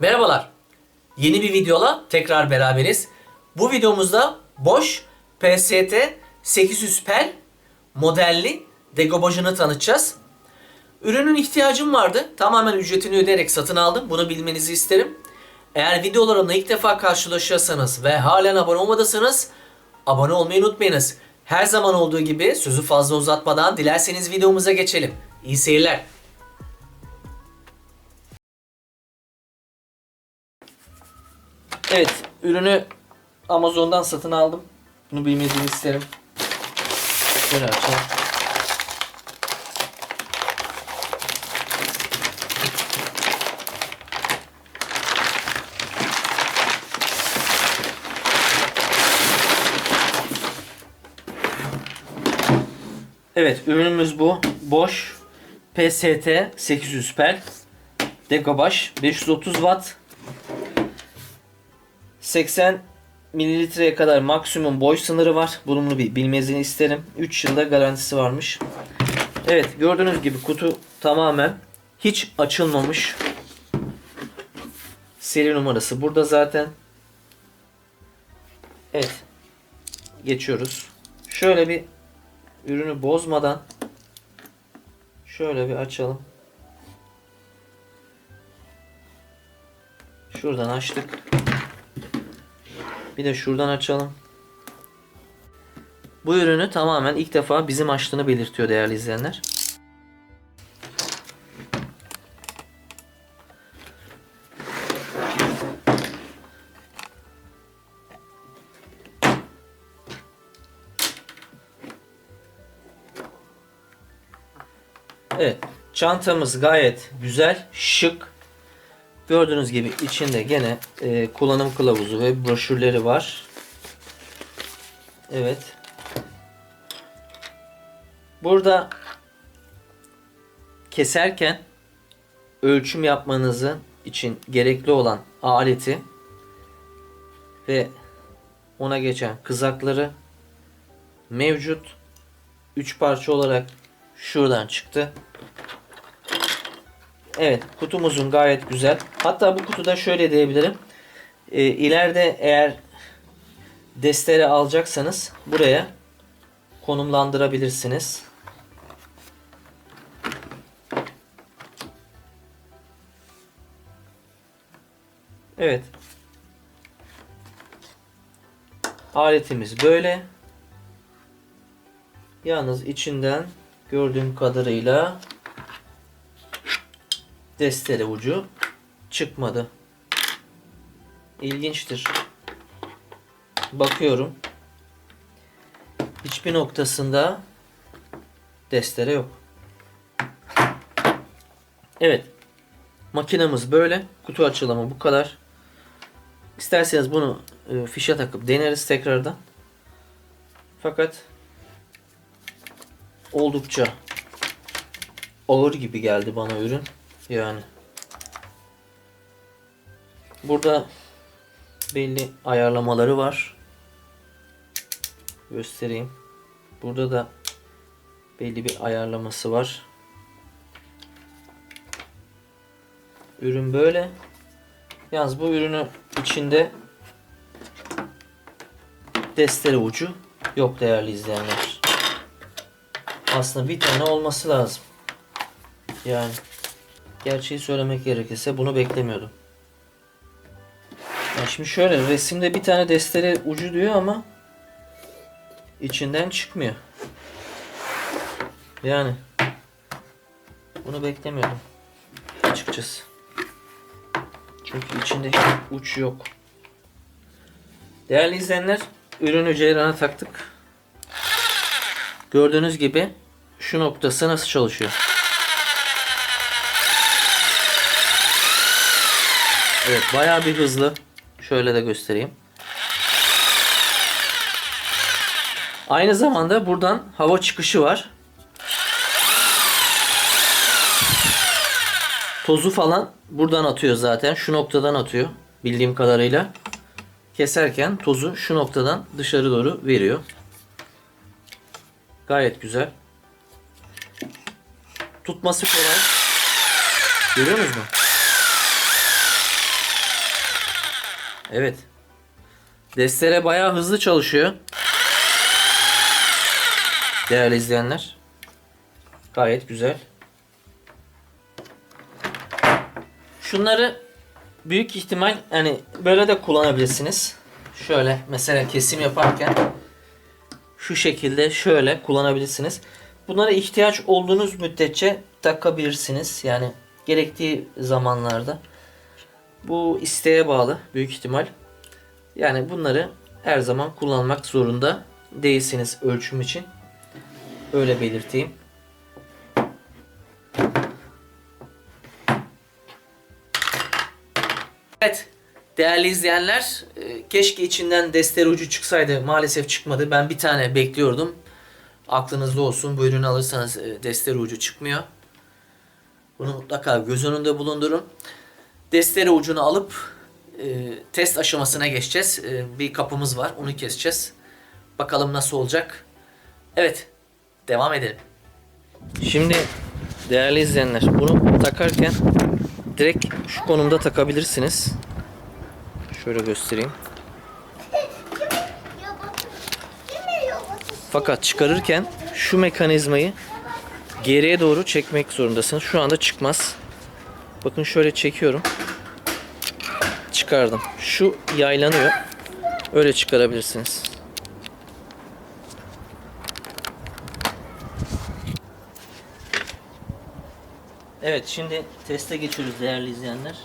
Merhabalar. Yeni bir videola tekrar beraberiz. Bu videomuzda Bosch PST 800 Pel modelli degobajını tanıtacağız. Ürünün ihtiyacım vardı. Tamamen ücretini ödeyerek satın aldım. Bunu bilmenizi isterim. Eğer videolarımla ilk defa karşılaşıyorsanız ve halen abone olmadıysanız abone olmayı unutmayınız. Her zaman olduğu gibi sözü fazla uzatmadan dilerseniz videomuza geçelim. İyi seyirler. Evet, ürünü Amazon'dan satın aldım. Bunu bilmenizi isterim. Şöyle açalım. Evet, ürünümüz bu. Bosch PST 800 Pel Decobaş 530 Watt 80 mililitreye kadar maksimum boy sınırı var. Bunu bir bilmenizi isterim. 3 yılda garantisi varmış. Evet gördüğünüz gibi kutu tamamen hiç açılmamış. Seri numarası burada zaten. Evet. Geçiyoruz. Şöyle bir ürünü bozmadan şöyle bir açalım. Şuradan açtık. Bir de şuradan açalım. Bu ürünü tamamen ilk defa bizim açtığını belirtiyor değerli izleyenler. Evet. Çantamız gayet güzel, şık. Gördüğünüz gibi içinde gene e, kullanım kılavuzu ve broşürleri var. Evet. Burada keserken ölçüm yapmanızı için gerekli olan aleti ve ona geçen kızakları mevcut. 3 parça olarak şuradan çıktı. Evet kutumuzun gayet güzel. Hatta bu kutuda şöyle diyebilirim. E, ileride eğer destere alacaksanız buraya konumlandırabilirsiniz. Evet. Aletimiz böyle. Yalnız içinden gördüğüm kadarıyla destere ucu çıkmadı. İlginçtir. Bakıyorum. Hiçbir noktasında destere yok. Evet. Makinamız böyle. Kutu açılımı bu kadar. İsterseniz bunu e, fişe takıp deneriz tekrardan. Fakat oldukça ağır gibi geldi bana ürün. Yani burada belli ayarlamaları var. Göstereyim. Burada da belli bir ayarlaması var. Ürün böyle. Yalnız bu ürünün içinde destere ucu yok değerli izleyenler. Aslında bir tane olması lazım. Yani gerçeği söylemek gerekirse bunu beklemiyordum. Yani şimdi şöyle resimde bir tane destere ucu diyor ama içinden çıkmıyor. Yani bunu beklemiyordum açıkçası. Çünkü içinde hiç uç yok. Değerli izleyenler ürünü ceyrana taktık. Gördüğünüz gibi şu noktası nasıl çalışıyor? Evet bayağı bir hızlı. Şöyle de göstereyim. Aynı zamanda buradan hava çıkışı var. Tozu falan buradan atıyor zaten. Şu noktadan atıyor. Bildiğim kadarıyla. keserken tozu şu noktadan dışarı doğru veriyor. Gayet güzel. Tutması kolay. Görüyor musunuz? Evet. Destere bayağı hızlı çalışıyor. Değerli izleyenler. Gayet güzel. Şunları büyük ihtimal hani böyle de kullanabilirsiniz. Şöyle mesela kesim yaparken şu şekilde şöyle kullanabilirsiniz. Bunlara ihtiyaç olduğunuz müddetçe takabilirsiniz. Yani gerektiği zamanlarda. Bu isteğe bağlı büyük ihtimal. Yani bunları her zaman kullanmak zorunda değilsiniz ölçüm için. Öyle belirteyim. Evet değerli izleyenler e, keşke içinden destere ucu çıksaydı maalesef çıkmadı. Ben bir tane bekliyordum. Aklınızda olsun bu ürünü alırsanız e, destere ucu çıkmıyor. Bunu mutlaka göz önünde bulundurun. Destere ucunu alıp e, test aşamasına geçeceğiz. E, bir kapımız var onu keseceğiz. Bakalım nasıl olacak. Evet devam edelim. Şimdi değerli izleyenler bunu takarken direkt şu konumda takabilirsiniz. Şöyle göstereyim. Fakat çıkarırken şu mekanizmayı geriye doğru çekmek zorundasınız. Şu anda çıkmaz. Bakın şöyle çekiyorum. Çıkardım. Şu yaylanıyor. Öyle çıkarabilirsiniz. Evet şimdi teste geçiyoruz değerli izleyenler.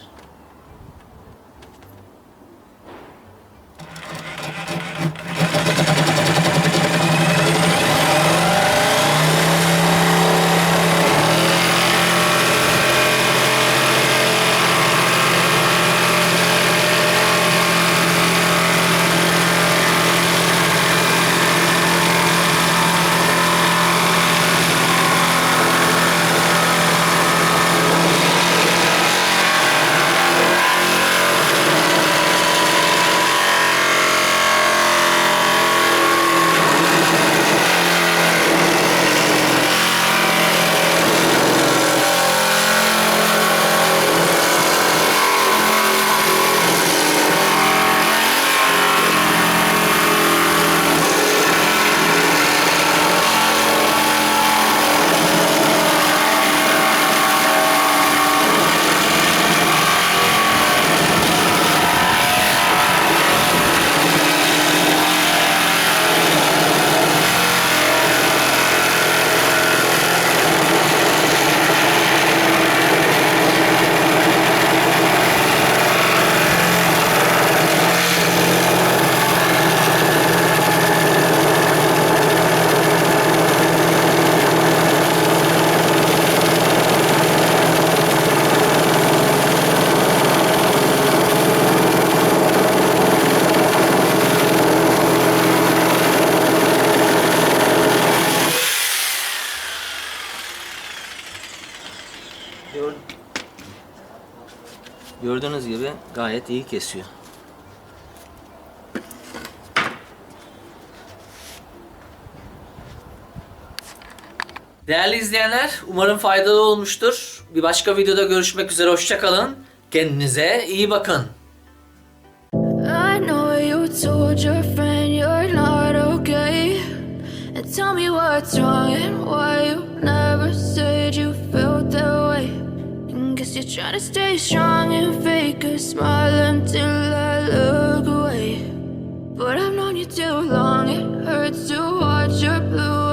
Gayet iyi kesiyor. Değerli izleyenler, umarım faydalı olmuştur. Bir başka videoda görüşmek üzere, hoşçakalın. Kendinize iyi bakın. Tell me what's wrong and why you never said you felt that way. You're trying to stay strong and fake a smile until I look away. But I've known you too long, it hurts to watch your blue